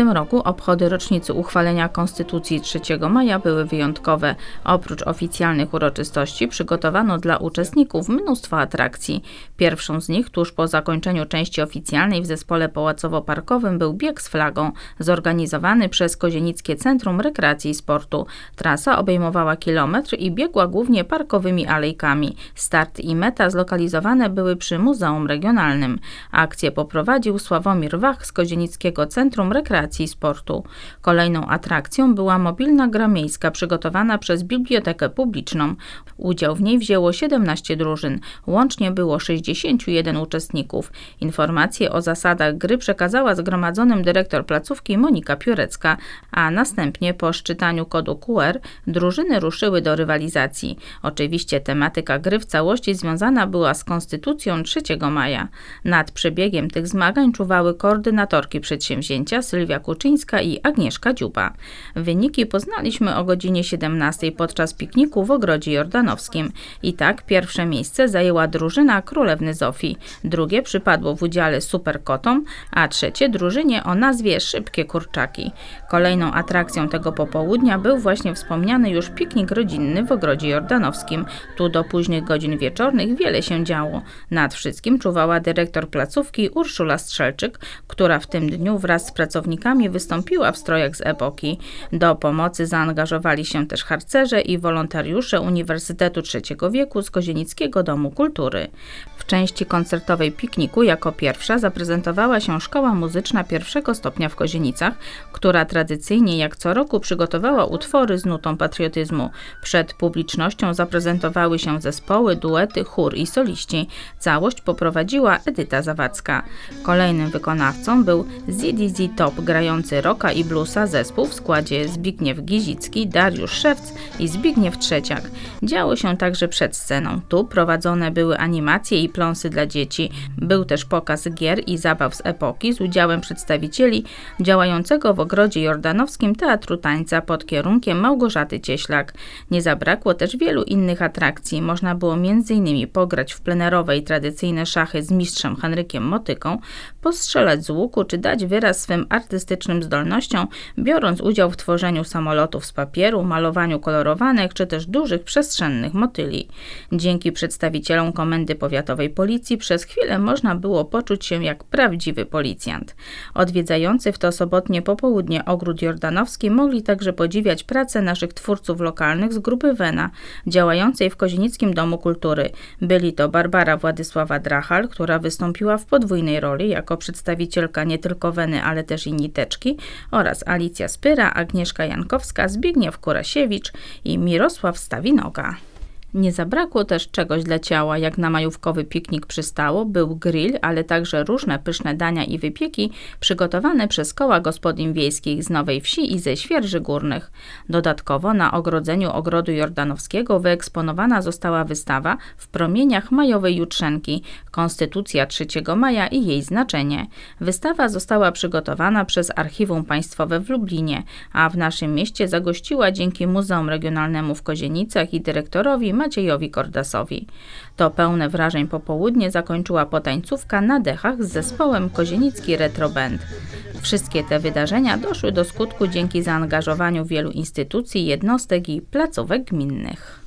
tym roku obchody rocznicy uchwalenia Konstytucji 3 maja były wyjątkowe. Oprócz oficjalnych uroczystości przygotowano dla uczestników mnóstwo atrakcji. Pierwszą z nich tuż po zakończeniu części oficjalnej w zespole pałacowo-parkowym był bieg z flagą, zorganizowany przez Kozienickie Centrum Rekreacji i Sportu. Trasa obejmowała kilometr i biegła głównie parkowymi alejkami. Start i meta zlokalizowane były przy Muzeum Regionalnym. Akcję poprowadził Sławomir Wach z Kozienickiego Centrum Rekreacji i Sportu. Kolejną atrakcją była mobilna gra miejska przygotowana przez Bibliotekę Publiczną. Udział w niej wzięło 17 drużyn. Łącznie było 61 uczestników. Informacje o zasadach gry przekazała zgromadzonym dyrektor placówki Monika Piórecka, a następnie po szczytaniu kodu QR drużyny ruszyły do rywalizacji. Oczywiście tematyka gry w całości związana była z Konstytucją 3 maja. Nad przebiegiem tych zmagań czuwały koordynatorki przedsięwzięcia Sylwia Kuczyńska i Agnieszka Dziuba. Wyniki poznaliśmy o godzinie 17 podczas pikniku w Ogrodzie Jordanowskim. I tak pierwsze miejsce zajęła drużyna Królewny Zofii, drugie przypadło w udziale Superkotom, a trzecie drużynie o nazwie Szybkie Kurczaki. Kolejną atrakcją tego popołudnia był właśnie wspomniany już piknik rodzinny w Ogrodzie Jordanowskim. Tu do późnych godzin wieczornych wiele się działo. Nad wszystkim czuwała dyrektor placówki Urszula Strzelczyk, która w tym dniu wraz z pracownikami wystąpiła w strojach z epoki. Do pomocy zaangażowali się też harcerze i wolontariusze Uniwersytetu Trzeciego Wieku z Kozienickiego Domu Kultury. W części koncertowej pikniku jako pierwsza zaprezentowała się Szkoła Muzyczna pierwszego stopnia w Kozienicach, która tradycyjnie jak co roku przygotowała utwory z nutą patriotyzmu. Przed publicznością zaprezentowały się zespoły, duety, chór i soliści. Całość poprowadziła Edyta Zawadzka. Kolejnym wykonawcą był ZDZ Top grający rocka i bluesa zespół w składzie Zbigniew Gizicki, Dariusz Szewc i Zbigniew Trzeciak. Działo się także przed sceną. Tu prowadzone były animacje i pląsy dla dzieci. Był też pokaz gier i zabaw z epoki z udziałem przedstawicieli działającego w ogrodzie jordanowskim Teatru Tańca pod kierunkiem Małgorzaty Cieślak. Nie zabrakło też wielu innych atrakcji. Można było m.in. pograć w plenerowe i tradycyjne szachy z mistrzem Henrykiem Motyką, postrzelać z łuku czy dać wyraz swym artystycznym biorąc udział w tworzeniu samolotów z papieru, malowaniu kolorowanych czy też dużych przestrzennych motyli. Dzięki przedstawicielom Komendy Powiatowej Policji przez chwilę można było poczuć się jak prawdziwy policjant. Odwiedzający w to sobotnie popołudnie ogród jordanowski mogli także podziwiać pracę naszych twórców lokalnych z grupy Wena, działającej w Kozienickim Domu Kultury. Byli to Barbara Władysława Drachal, która wystąpiła w podwójnej roli jako przedstawicielka nie tylko Weny, ale też i Niteczki oraz Alicja Spyra, Agnieszka Jankowska, Zbigniew Kurasiewicz i Mirosław Stawinoga. Nie zabrakło też czegoś dla ciała, jak na majówkowy piknik przystało, był grill, ale także różne pyszne dania i wypieki przygotowane przez koła gospodyń wiejskich z Nowej Wsi i ze Świerży Górnych. Dodatkowo na ogrodzeniu Ogrodu Jordanowskiego wyeksponowana została wystawa w promieniach majowej jutrzenki Konstytucja 3 maja i jej znaczenie. Wystawa została przygotowana przez Archiwum Państwowe w Lublinie, a w naszym mieście zagościła dzięki Muzeum Regionalnemu w Kozienicach i dyrektorowi Maciejowi Kordasowi. To pełne wrażeń popołudnie zakończyła potańcówka na dechach z zespołem Kozienicki Retro Band. Wszystkie te wydarzenia doszły do skutku dzięki zaangażowaniu wielu instytucji, jednostek i placówek gminnych.